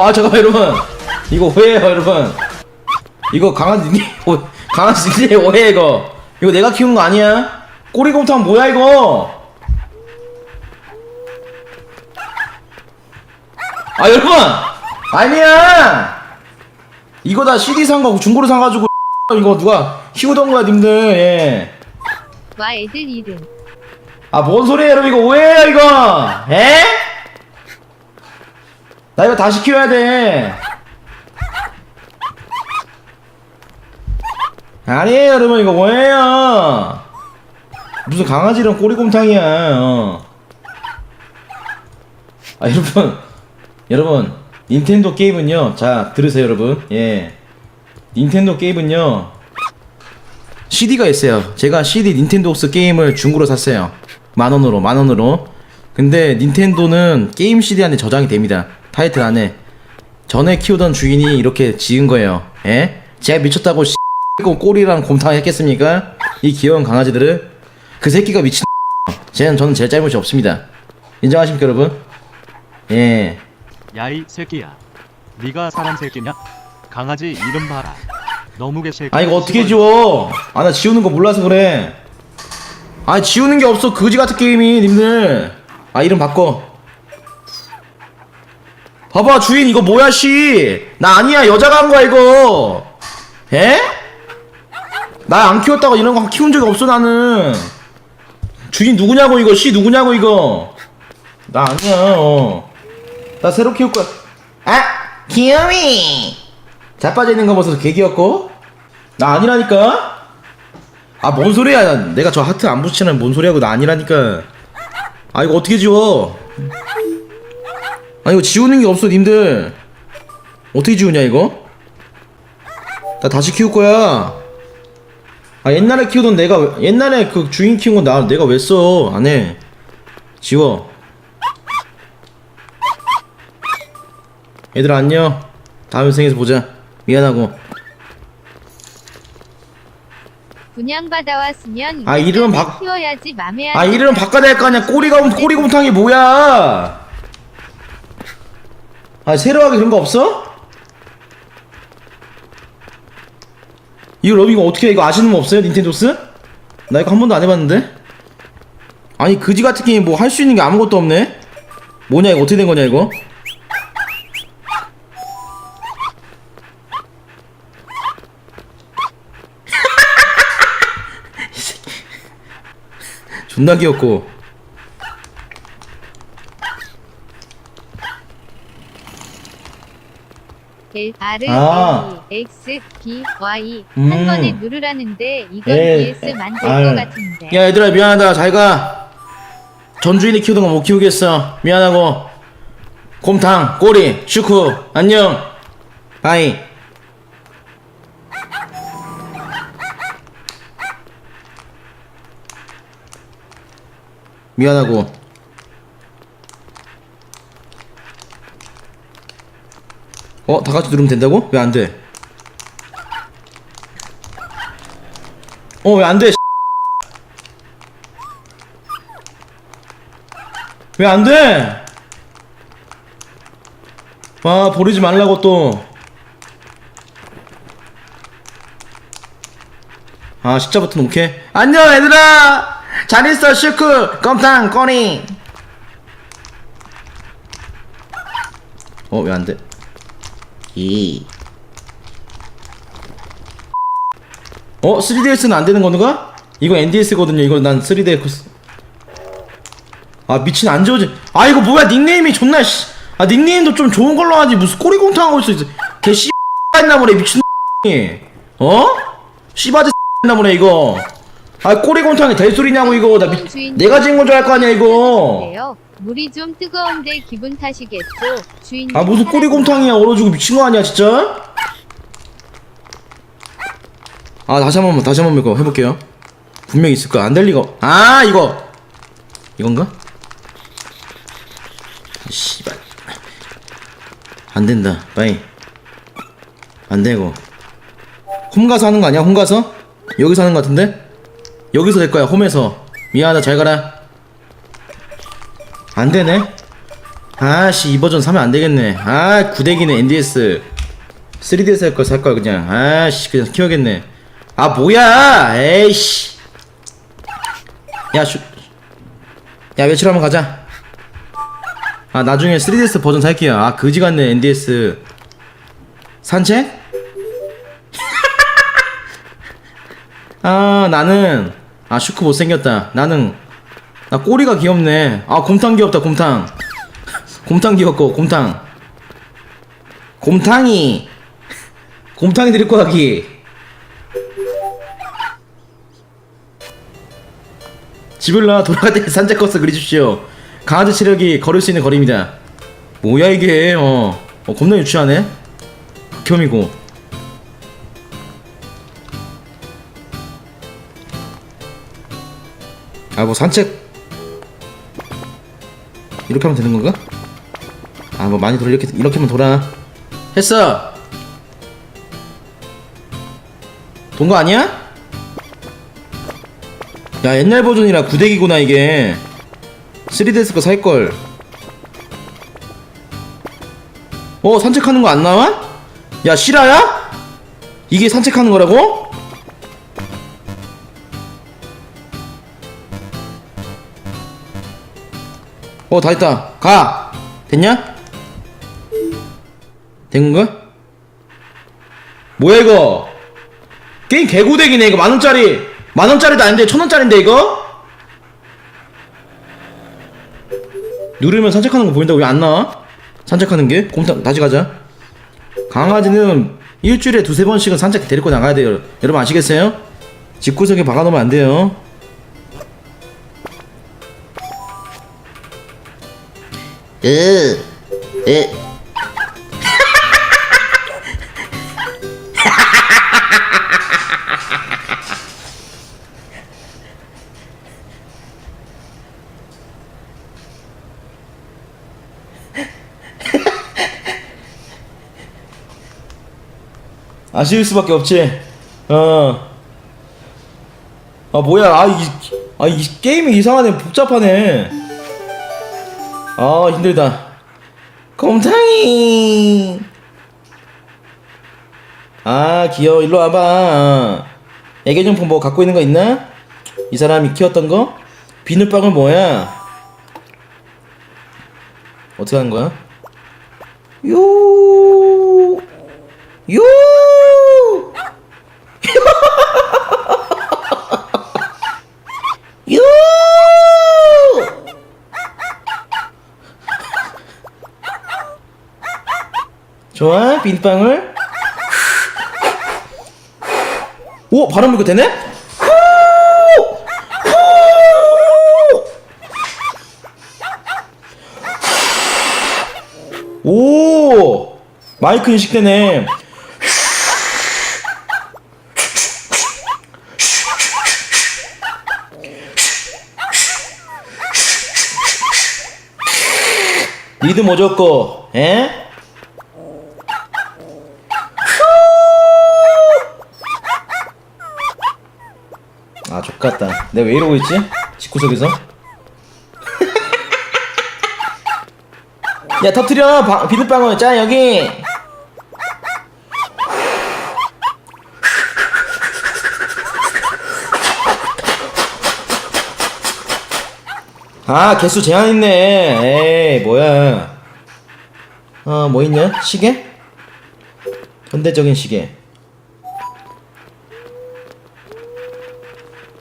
어, 아, 잠깐만, 여러분. 이거 오해예요, 여러분. 이거 강아지, 니, 오, 강아지, 니 오해, 이거. 이거 내가 키운 거 아니야? 꼬리곰탕 뭐야, 이거? 아, 여러분! 아니야! 이거 다 CD 산 거, 중고로 사가지고, 이거 누가 키우던 거야, 님들, 예. 와 애들 이름 아, 뭔 소리예요, 여러분. 이거 오해예요, 이거. 에? 나 이거 다시 키워야 돼. 아니에요, 여러분. 이거 뭐예요? 무슨 강아지랑 꼬리곰탕이야. 어. 아, 여러분. 여러분. 닌텐도 게임은요. 자, 들으세요, 여러분. 예. 닌텐도 게임은요. CD가 있어요. 제가 CD 닌텐도스 게임을 중고로 샀어요. 만 원으로, 만 원으로. 근데 닌텐도는 게임 CD 안에 저장이 됩니다. 타이틀 안에. 전에 키우던 주인이 이렇게 지은 거예요. 예? 제가 미쳤다고 씨 꼬리랑 곰탕 했겠습니까? 이 귀여운 강아지들을 그 새끼가 미친 쟤는 저는 제 잘못이 없습니다. 인정하십니까, 여러분? 예. 야이 새끼야. 네가 사람 새끼냐? 강아지 이름 봐라. 너무 개새끼. 아 이거 어떻게 지워? 아 나 지우는 거 몰라서 그래. 아 지우는 게 없어 거지 같은 게임이 님들. 아 이름 바꿔. 봐봐 주인 이거 뭐야 씨. 나 아니야 여자가 한 거야 이거. 에? 나 안 키웠다고 이런 거 키운 적이 없어 나는. 주인 누구냐고 이거 씨 누구냐고 이거. 나 아니야. 어. 나 새로 키울 거야. 아 귀여미. 자빠져 있는 거 보면서 개 귀엽고 나 아니라니까 아 뭔 소리야 내가 저 하트 안 붙이는 뭔 소리하고 나 아니라니까 아 이거 어떻게 지워 아 이거 지우는 게 없어 님들. 어떻게 지우냐 이거? 나 다시 키울 거야. 아 옛날에 키우던 내가 왜- 옛날에 그 주인 키운 건 나 내가 왜 써? 안해. 지워. 얘들아 안녕. 다음 생에서 보자. 미안하고. 분양받아 왔으면 아, 이름은 바- 키워야지 맘에 아 이름 바꿔야 될 거 아니야. 꼬리가 꼬리곰탕이 뭐야 아 새로 하게 그런 거 없어? 이거 러빙 어떻게 해? 이거 아시는 분 없어요? 닌텐도스? 나 이거 한 번도 안 해봤는데? 아니 그지 같은 게임 뭐 할 수 있는 게 아무것도 없네? 뭐냐 이거 어떻게 된 거냐 이거? 존나 귀엽고 L R 아. A X B Y. 음. 한 번에 누르라는데 이건 에, BS만 에, 될 아유. 것 같은데. 야 얘들아 미안하다. 잘가. 전주인이 키우던 거 못 키우겠어. 미안하고. 곰탕 꼬리 슈크 안녕. 바이. 미안하고 어? 다 같이 누르면 된다고? 왜 안 돼? 어 왜 안 돼? 왜 안 돼? 아, 버리지 말라고 또. 아, 십자 버튼 오케이. 안녕, 얘들아! 잘 있어, 슈크! 껌탕, 꺼니! 어, 왜 안 돼? 이. 어, 3DS는 안 되는 건가? 이거 NDS거든요. 이거 난 3DS. 아 미친 안 지워지 아 이거 뭐야 닉네임이 존나 씨. 아 닉네임도 좀 좋은 걸로 하지 무슨 꼬리곰탕 하고 있어 개 씨. 했나 보네 미친 이 어? 씨바지 했나 보네 이거 아 꼬리곰탕이 될 소리냐고 이거 나 미, 내가 지은 건줄 알 거 아니야 이거. 물이 좀 뜨거운데 기분 탓이겠죠. 주인 아 무슨 꼬리곰탕이야. 얼어주고 미친 거 아니야 진짜? 아 다시 한 번만 다시 한 번만 이거 해볼게요. 분명히 있을 거야. 안 될 리가 아 이거! 이건가? 아, 씨발. 안 된다. 빠이. 안 되고 홈 가서 하는 거 아니야? 홈 가서? 여기서 하는 거 같은데? 여기서 될 거야 홈에서. 미안하다. 잘 가라 안 되네? 아씨 이 버전 사면 안 되겠네. 아 구대기는 NDS 3DS 할 거 살 거야 그냥. 아씨 그냥 키워야겠네. 아 뭐야! 에이씨. 야 슈... 야 며칠 한번 가자. 아 나중에 3DS 버전 살게요. 아 그지 같네 NDS 산책? 아 나는 아 슈크 못생겼다. 나는 나 꼬리가 귀엽네. 아 곰탕 귀엽다 곰탕. 곰탕 귀엽고 곰탕. 곰탕이. 곰탕이 드릴 거야 기. 지블라 돌아갈 때 산책 코스 그려주십시오. 강아지 체력이 걸을 수 있는 거리입니다. 뭐야 이게? 어, 어 겁나 유치하네. 극혐이고. 아 뭐 산책 이렇게 하면 되는 건가? 아 뭐 많이 돌아 이렇게 이렇게만 돌아 했어 돈 거 아니야? 야 옛날 버전이라 구대기구나 이게 3DS 거 살걸 어 산책하는 거 안 나와? 야 실화야? 이게 산책하는 거라고? 어, 다 했다. 가! 됐냐? 된 건가? 뭐야, 이거? 게임 개고데기네, 이거 만원짜리. 만원짜리도 아닌데, 천원짜리인데, 이거? 누르면 산책하는 거 보인다고 왜 안 나와? 산책하는 게? 곰탕, 다시 가자. 강아지는 일주일에 두세 번씩은 산책 데리고 나가야 돼요. 여러분 아시겠어요? 집구석에 박아놓으면 안 돼요. 으, 으. 아쉬울 수밖에 없지. 어. 아 뭐야? 아 이, 아, 이 게임이 이상하네. 복잡하네. 아 힘들다. 곰탕이. 아 귀여워. 일로 와봐. 애견용품 뭐 갖고 있는 거 있나? 이 사람이 키웠던 거? 비눗방울 뭐야? 어떻게 하는 거야? 요. 요. 요. 좋아, 빈방울. 오, 바람 불고 되네? 오! 마이크 인식되네. 리듬 오졌고, 에? 같다. 내가 왜 이러고 있지? 집구석에서? 야, 터트려! 방, 비눗방울. 자, 여기! 아, 개수 제한 있네. 에이, 뭐야. 어, 뭐 있냐? 시계? 현대적인 시계.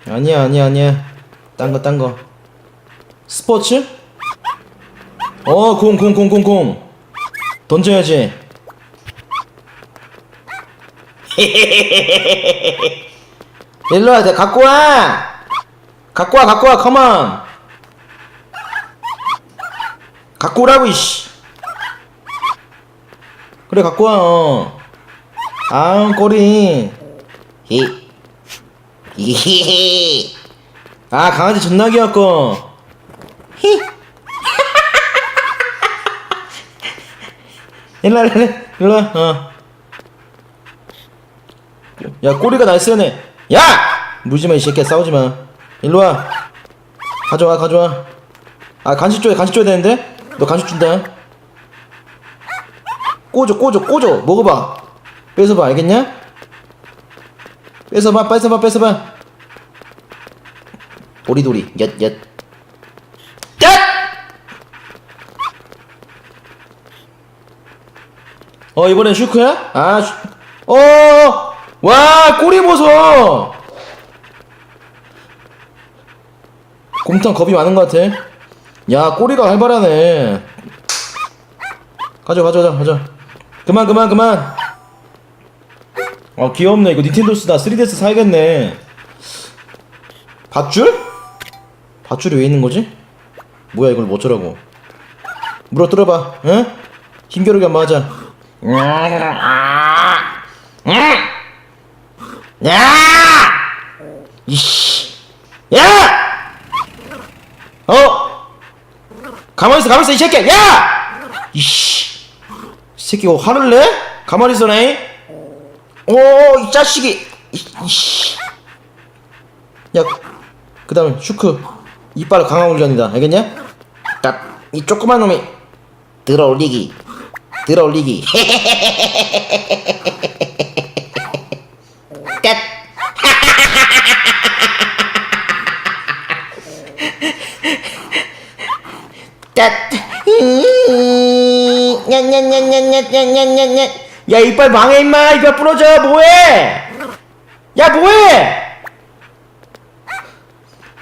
아니야, 아니야, 아니야. 딴 거, 딴 거. 스포츠? 어, 공, 공, 공, 공, 공. 던져야지. 일로 와, 내가 갖고 와! 갖고 와, 갖고 와, 컴온! 갖고 오라고, 이씨! 그래, 갖고 와, 어. 아우, 꼬리. 히. 히히히. 아, 강아지 존나 귀엽고. 히. 일로 와, 일로 와, 일로 와, 어. 야, 꼬리가 날쌔네. 야! 물지 마, 이 새끼야, 싸우지 마. 일로 와. 가져와, 가져와. 아, 간식 줘야, 간식 줘야 되는데? 너 간식 준다. 꽂어, 꽂어, 꽂어. 먹어봐. 뺏어봐, 알겠냐? 뺏어봐, 뺏어봐, 뺏어봐. 도리도리, 엿, 엿. 엿! 어, 이번엔 슈크야? 아, 슈... 어, 와, 꼬리 보소! 곰탕 겁이 많은 것 같아. 야, 꼬리가 활발하네. 가져, 가져, 가져, 가져. 그만, 그만, 그만. 아, 귀엽네. 이거 닌텐도스다. 3DS 사야겠네. 밧줄? 밧줄이 왜 있는 거지? 뭐야, 이걸 뭐 어쩌라고. 물어 뜯어봐, 응? 힘겨루기 한번 하자. 야! 이씨. 야! 어? 가만히 있어, 가만히 있어, 이 새끼야! 야! 이씨. 이 새끼 뭐 화를 내? 가만히 있어네. 오, 이 자식이. 이- 이씨. 야, 그 다음에 슈크. 이빨 강화 훈련이다. 알겠냐? 딱, 이 조그만 놈이 들어 올리기. 들어 올리기. 끝. 냐냐냐냐냐냐냐냐냐 야 이빨 망해 임마. 이빨 부러져. 뭐해? 야 뭐해?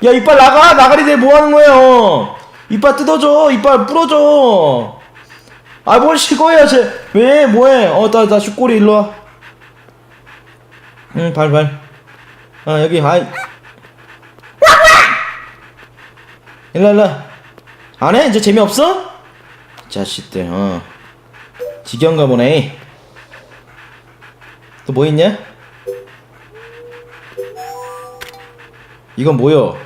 야 이빨 나가. 나가리 돼. 뭐하는 거예요? 이빨 뜯어줘. 이빨 부러져. 아 뭘 식어요? 쟤왜? 뭐해? 어나나 슈꼬리. 일로 와. 응 발 발. 아 여기 아이. 일로 일로 안해? 이제 재미없어? 자식들 어. 지겨운가 보네 또 뭐 있냐? 이건 뭐여?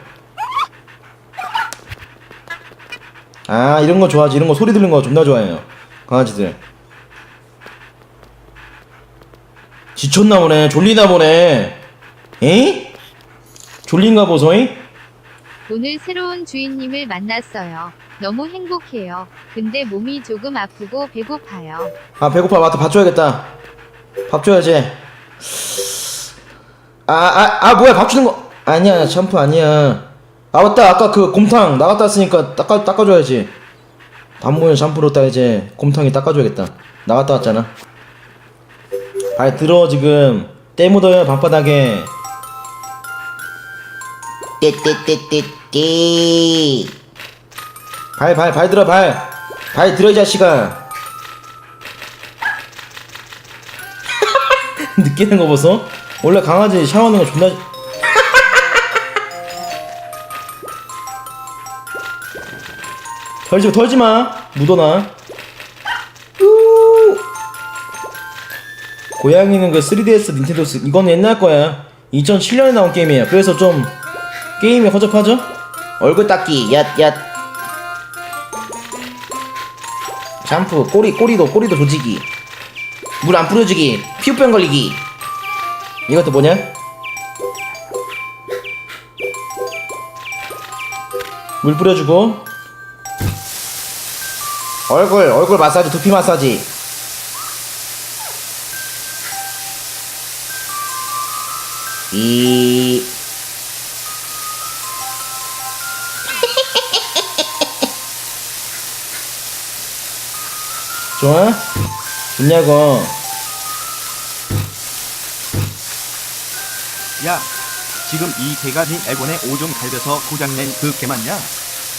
아 이런 거 좋아하지 이런 거 소리 들는 거 존나 좋아해요 강아지들 지쳤나 보네 졸리나 보네 에이? 졸린가 보소잉? 오늘 새로운 주인님을 만났어요. 너무 행복해요. 근데 몸이 조금 아프고 배고파요. 아 배고파 맞다 밥 줘야겠다 밥 줘야지. 아 아 아 뭐야 밥 주는 거. 아니야 샴푸 아니야. 아 맞다 아까 그 곰탕 나갔다 왔으니까 닦아 닦아줘야지. 밥 먹으면 샴푸로 따야지 곰탕이 닦아줘야겠다. 나갔다 왔잖아. 발 들어 지금. 때 묻어요 방바닥에. 띠띠띠띠띠. 발 발 발 들어 발 발 들어 이 자식아 느끼는 거 보소 원래 강아지 샤워하는 거 존나 털지 털지 마. 묻어나 우. 고양이는 그 3DS 닌텐도 스 이거는 옛날 거야. 2007년에 나온 게임이에요. 그래서 좀 게임이 허접하죠? 얼굴 닦기 얏얏. 샴푸 꼬리 꼬리도 꼬리도 조지기 물 안 뿌려주기 피부병 걸리기 이것도 뭐냐? 물 뿌려주고 얼굴 얼굴 마사지 두피 마사지 이 좋아? 좋냐고 야, 지금 이 개가진 애곤의 오줌 갈겨서 고장낸 그 개 맞냐?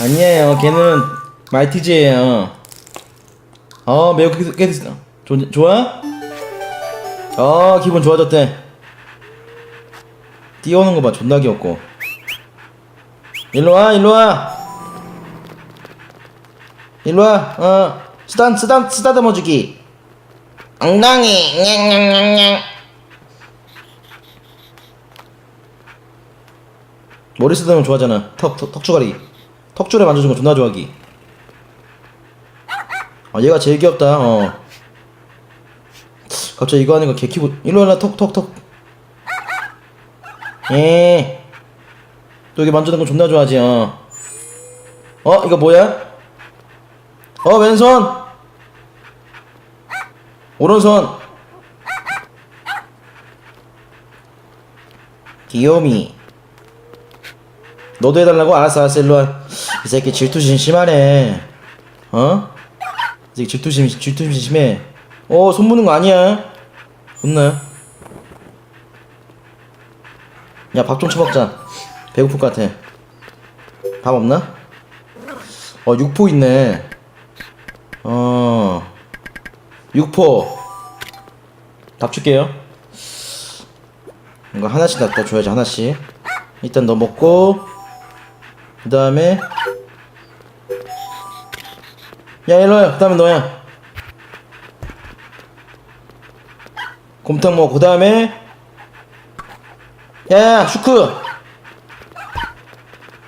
아니에요. 걔는 말티즈예요. 어 매우 깨-. 좋 좋아? 어 기분 좋아졌대. 뛰어오는 거 봐. 존나 귀엽고. 일로 와, 일로 와. 일로 와. 어 쓰다 쓰다 쓰다듬어 주기. 엉덩이 냥냥냥냥. 머리 쓰다듬으면 좋아하잖아. 턱, 턱, 턱주가리. 턱줄에 만져주면 존나 좋아하기. 아, 얘가 제일 귀엽다, 어. 갑자기 이거 하니까 개 키고, 일로 와라, 턱, 턱, 턱. 예. 또 이게 만지는 거 존나 좋아하지, 어. 어, 이거 뭐야? 어 왼손 오른손. 귀요미. 너도 해달라고? 알았어 알았어 일로와. 이 새끼 질투심 심하네. 어? 이 새끼 질투심 질투심 심해. 어 손 무는 거 아니야? 혼나 야밥 좀 처먹자. 배고플 것 같아. 밥 없나? 어 육포 있네. 어 육포. 밥 줄게요. 이거 하나씩 갖다 줘야지 하나씩. 일단 너 먹고 그 다음에. 야 일로와 그 다음에 너야. 곰탕 먹고 그 다음에. 야야 슈크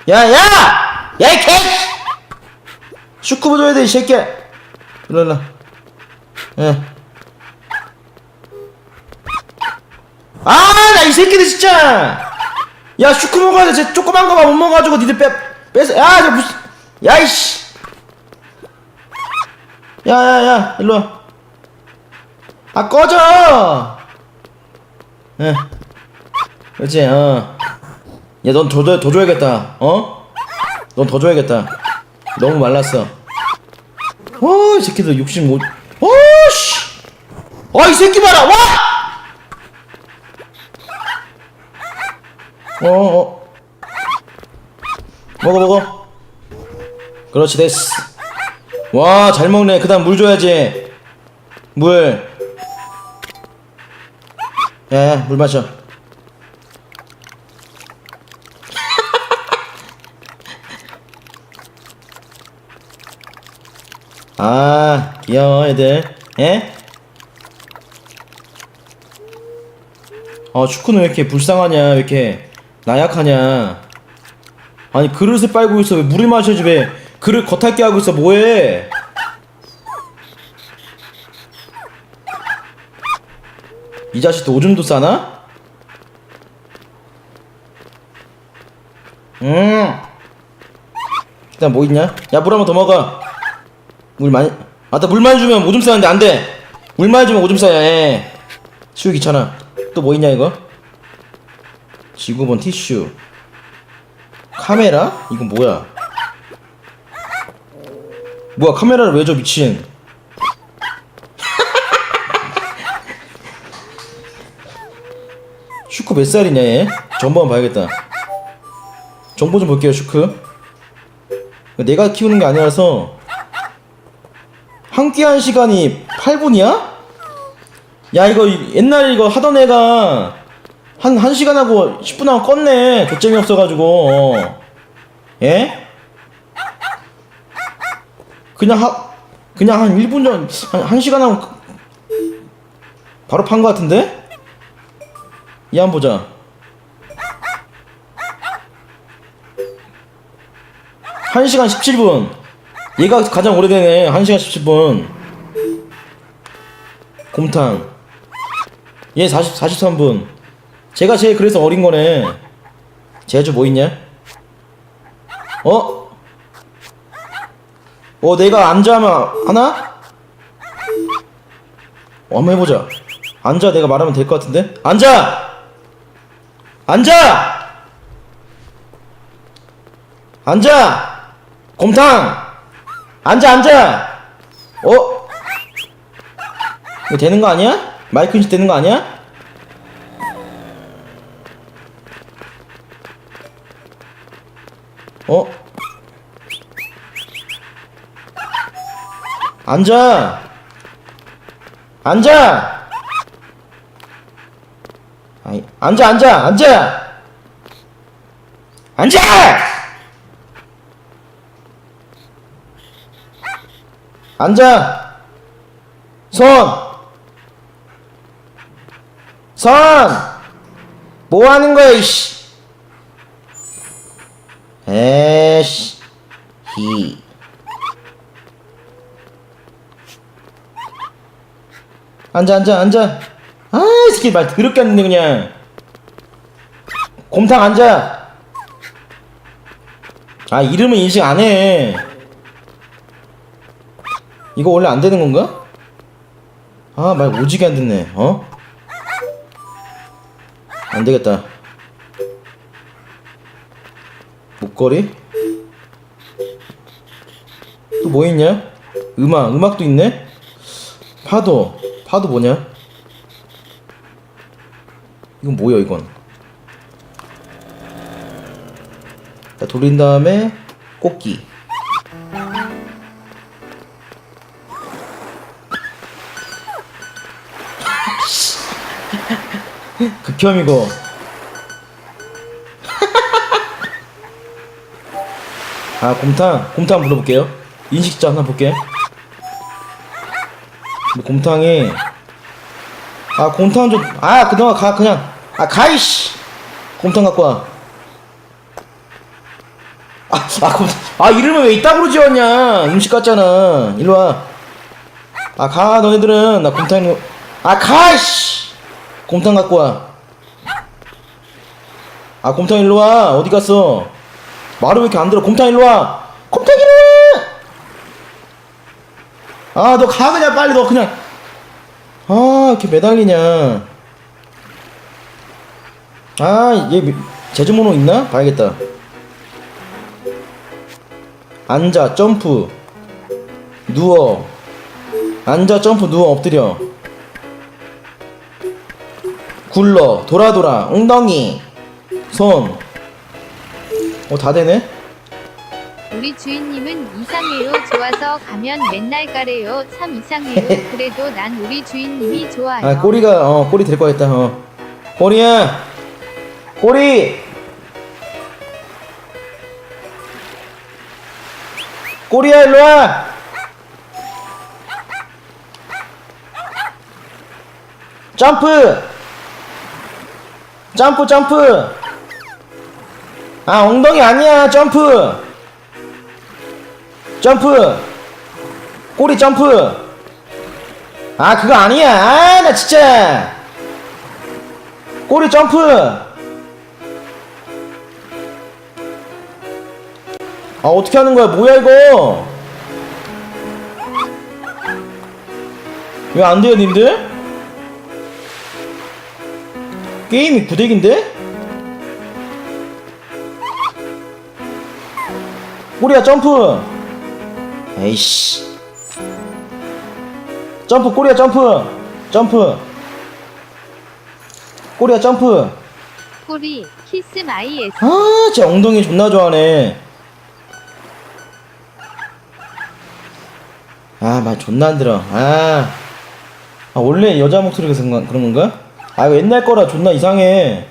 야야! 야이 개! 슈크부 줘야 돼 이 새끼야 일로 일로 예. 아나 이 새끼들 진짜. 야 슈크 먹어야 돼쟤 조그만 거만 못 먹어가지고 니들 빼 뺏어 야저 무슨 야이씨. 야야야 일로와. 아 꺼져. 예. 그렇지 어야 넌 더더 줘야겠다. 어? 넌 더 줘야겠다. 너무 말랐어. 어이 새끼들 65 어씨 어 이 새끼 봐라 와 어, 어. 먹어, 먹어. 그렇지, 됐어. 와, 잘 먹네. 그 다음 물 줘야지. 물. 야, 야, 물 마셔. 아, 귀여워, 애들. 예? 아, 축구는 왜 이렇게 불쌍하냐, 왜 이렇게 나약하냐. 아니, 그릇을 빨고 있어. 왜 물을 마셔야지, 왜 그릇 겉핥게 하고 있어, 뭐해? 이 자식도 오줌도 싸나? 음. 일단 뭐 있냐? 야, 물 한 번 더 먹어. 물 많이, 아, 나물 많이 주면 오줌 싸는데 안 돼. 물 많이 주면 오줌 싸야 해. 치우기 귀찮아. 또 뭐 있냐, 이거? 지구본 티슈. 카메라? 이건 뭐야? 뭐야, 카메라를 왜 줘, 미친. 슈크 몇 살이냐, 얘? 정보 한번 봐야겠다. 정보 좀 볼게요, 슈크. 내가 키우는 게 아니라서. 함께한 시간이 8분이야? 야, 이거 옛날 이거 하던 애가 한, 한 시간 하고 10분 하고 껐네. 족쟁이 없어가지고. 어. 예? 그냥 하, 그냥 한 1분 전, 한, 한 시간 하고 바로 판 거 같은데? 얘 한번 보자. 한시간 17분. 얘가 가장 오래되네. 한시간 17분. 곰탕. 얘 40, 43분. 제가 제일 그래서 어린 거네. 제주 뭐 있냐? 어? 어, 내가 앉아 하면 하나? 어, 한번 해보자. 앉아 내가 말하면 될 것 같은데? 앉아! 앉아! 앉아! 곰탕! 앉아, 앉아! 어? 이거 되는 거 아니야? 마이크 인식 되는 거 아니야? 어? 앉아! 앉아! 아이, 앉아, 앉아, 앉아! 앉아! 앉아! 손! 손! 뭐 하는 거야, 이씨! 에이씨, 히. 앉아, 앉아, 앉아. 아, 이 새끼 말 더럽게 안 듣네, 그냥. 곰탕 앉아. 아, 이름은 인식 안 해. 이거 원래 안 되는 건가? 아 말 오지게 안 듣네 어? 안 되겠다 목걸이? 또 뭐 있냐? 음악 음악도 있네? 파도 파도 뭐냐? 이건 뭐야 이건 자, 돌린 다음에 꽃기 극혐이고 아 곰탕 곰탕 불러볼게요 인식자 하나 볼게 곰탕이 아 곰탕 좀아 그동안 가 그냥 아 가이씨 곰탕 갖고 와 아, 아, 곰, 아, 이름을 왜 이따구로 지었냐? 음식 같잖아. 일로 와. 아, 가, 너네들은. 나 곰탕, 아, 가, 씨! 곰탕 갖고 와. 아, 곰탕 일로 와. 어디 갔어? 말을 왜 이렇게 안 들어? 곰탕 일로 와. 곰탕 일로 와! 아, 너 가, 그냥 빨리 너 그냥. 아, 이렇게 매달리냐. 아, 얘, 미- 제주모노 있나? 봐야겠다. 앉아 점프 누워 앉아 점프 누워 엎드려 굴러 돌아 돌아 엉덩이 손 어, 다 되네? 우리 주인님은 이상해요. 좋아서 가면 맨날 가래요. 참 이상해요. 그래도 난 우리 주인님이 좋아요. 아, 꼬리가, 어, 꼬리 될거 같다, 어. 꼬리야! 꼬리! 꼬리야, 일로 와! 점프! 점프, 점프! 아, 엉덩이 아니야, 점프! 점프! 꼬리 점프! 아 그거 아니야. 아 나 진짜. 꼬리 점프. 아 어떻게 하는 거야? 뭐야 이거? 왜 안 돼요 님들? 게임이 구대기인데 꼬리야 점프. 에이씨. 점프 꼬리야 점프. 점프. 꼬리야 점프. 꼬리 키스 마이 에스. 아제 엉덩이 존나 좋아하네. 아말 존나 안 들어. 아, 아 원래 여자 목소리가 그런 건가? 아 이거 옛날 거라 존나 이상해.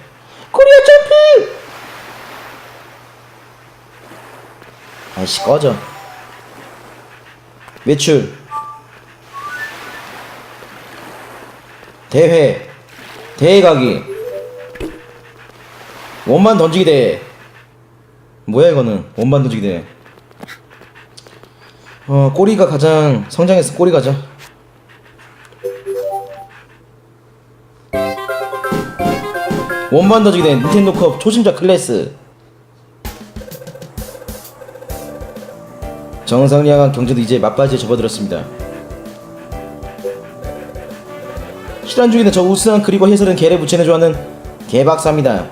꼬리야 점프 아이씨 꺼져. 외출. 대회. 대회 가기. 원반 던지기 대회. 뭐야 이거는? 원반 던지기 대회. 어 꼬리가 가장 성장했어. 꼬리 가자. 원반 던지기 대회. 닌텐도컵 초심자 클래스 정상리아가 경제도 이제 막바지에 접어들었습니다 실현 중인데 저 우스한 그리고 해설은 개를 부채는 좋아하는 개박사입니다.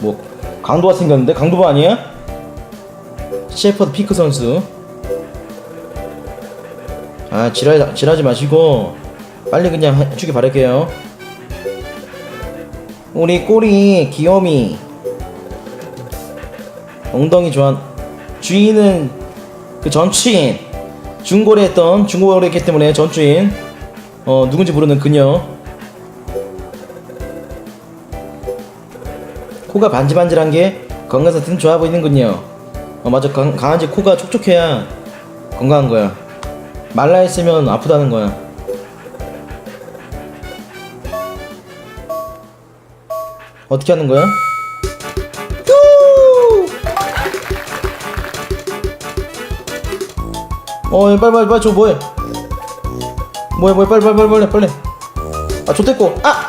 뭐 강도가 생겼는데 강도가 아니야? 셰퍼드 피크 선수. 아 지랄 지랄하지 마시고 빨리 그냥 해주기 바랄게요. 우리 꼬리 귀요미 엉덩이 좋아 주인은 그 전추인 중고래 했던 중고래 했기 때문에 전주인 어 누군지 모르는 그녀. 코가 반질반질한 게 건강 상태는 좋아 보이는군요 어 맞아. 강, 강아지 코가 촉촉해야 건강한 거야. 말라 있으면 아프다는 거야. 어떻게 하는 거야? 어 빨리 빨리 빨리 저 뭐해? 뭐해 뭐해 빨리 빨리 빨리 빨리 빨리. 아 좋댔고. 아!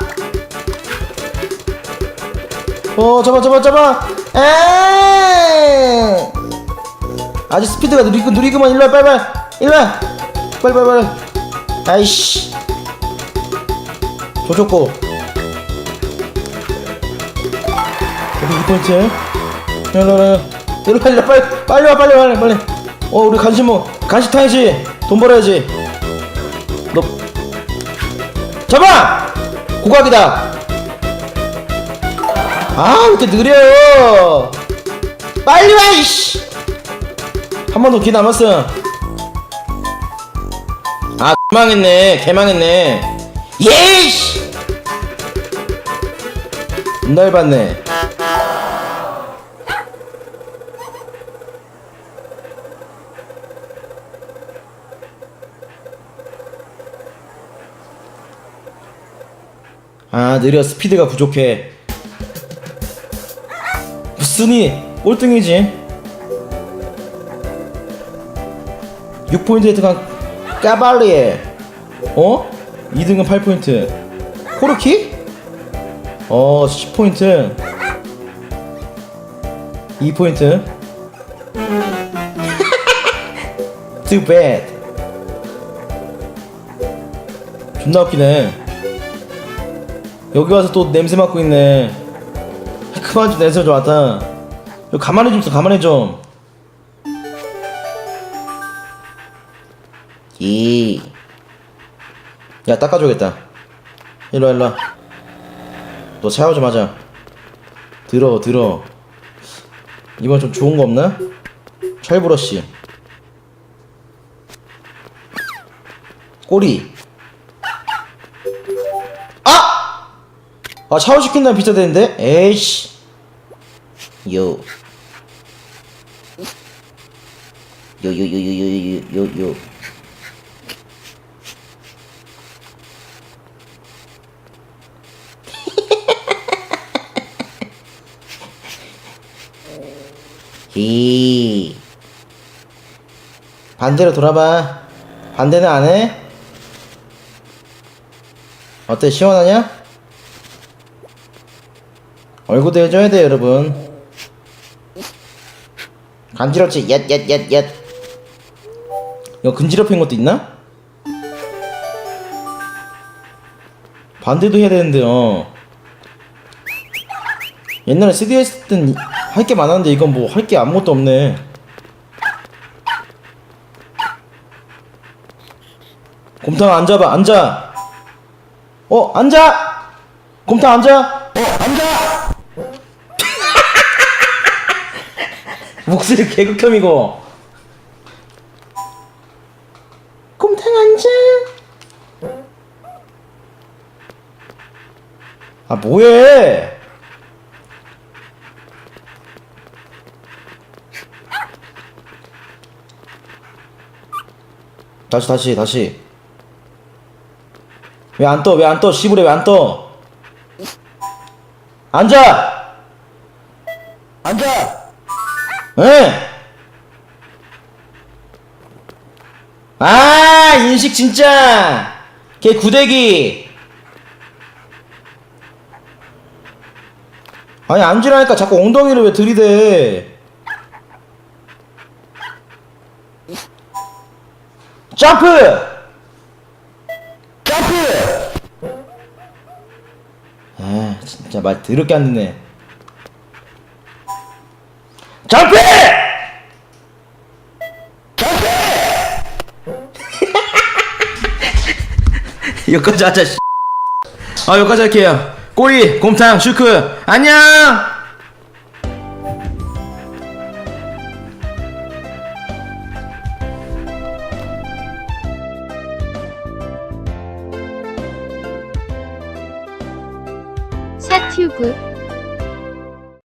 어 잡아 잡아 잡아. 아! 아직 스피드가 느리고 느리구만. 일로와 빨리 빨리. 일로와. 빨리 빨리 빨리. 아이씨. 조졌고. 여기 2포인트 일로와 일로와. 일로와 빨리 빨리 와 빨리 빨리 빨리 어 우리 간식 뭐 간식 타야지 돈 벌어야지 너 잡아 고각이다 아, 왜 이렇게 느려요? 빨리 와, 이씨! 한 번 더기 남았어. 아, 개망했네, 개망했네. 예이씨! 존나 열받네. 아, 느려. 스피드가 부족해. 무슨이 꼴등이지 6포인트 획득한 까발리에 어? 2등은 8포인트 코르키? 어 10포인트 2포인트 Too bad 존나 웃기네 여기 와서 또 냄새 맡고 있네 그만 좀 내서 좀 왔다. 너 가만히 좀 있어, 가만히 좀. 이. 야, 닦아줘야겠다. 일로 와, 일로 와. 너 샤워 좀 하자. 들어, 들어. 이번 좀 좋은 거 없나? 철브러쉬. 꼬리. 아 샤워 시킨다면 비싸 되는데? 에이씨 요 요 요 요 요 요 요 요요 히 반대로 돌아봐 반대는 안 해? 어때 시원하냐? 얼굴도 해줘야 돼 여러분. 간지럽지? 얏얏얏얏 이거 근지럽힌 것도 있나? 반대도 해야 되는데 어. 옛날에 CD 했을 땐 할 게 많았는데 이건 뭐 할 게 아무것도 없네. 곰탕 앉아봐 앉아. 어 앉아! 곰탕 앉아! 어 앉아 목소리 개극혐이고. 곰탕 앉아 아 뭐해? 다시 다시 다시. 왜 안 떠? 왜 안 떠? 시부레 왜 안 떠? 앉아! 앉아 응. 아 인식 진짜. 걔 구대기. 아니 앉으라니까 자꾸 엉덩이를 왜 들이대? 점프! 점프! 아 진짜 말 더럽게 안 듣네 점프 점프 여기까지 하자 씨. 아 여기까지 할게요. 꼬리 곰탕 슈크. 안녕